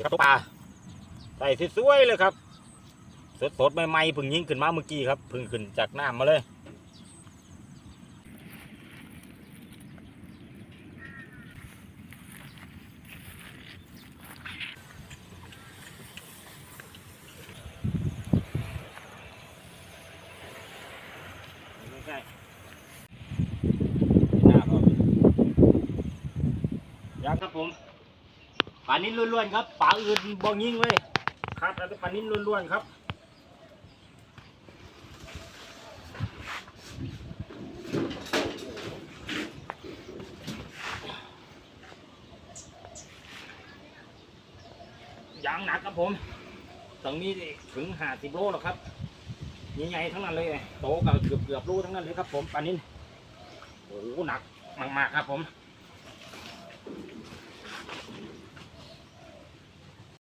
ครับตัวปลาใส่สวยๆเลยครับ สดๆใหม่ๆพิ่งยิงขึ้นมาเมื่อกี้ครับพิ่งขึ้นจากน้ำมาเลยยังครับผม ปลานิ้นล้วนๆครับปลาอื่นบ่ยิงเลยครับแล้วก็ปลานิ้นล้วนๆครับยางหนักครับผมตรงนี้ถึงหาสิบโลแล้วครับใหญ่ๆทั้งนั้นเลยโตกับเกือบเกือบๆรูทั้งนั้นเลยครับผมปลานินโอ้โหหนักมากๆครับผม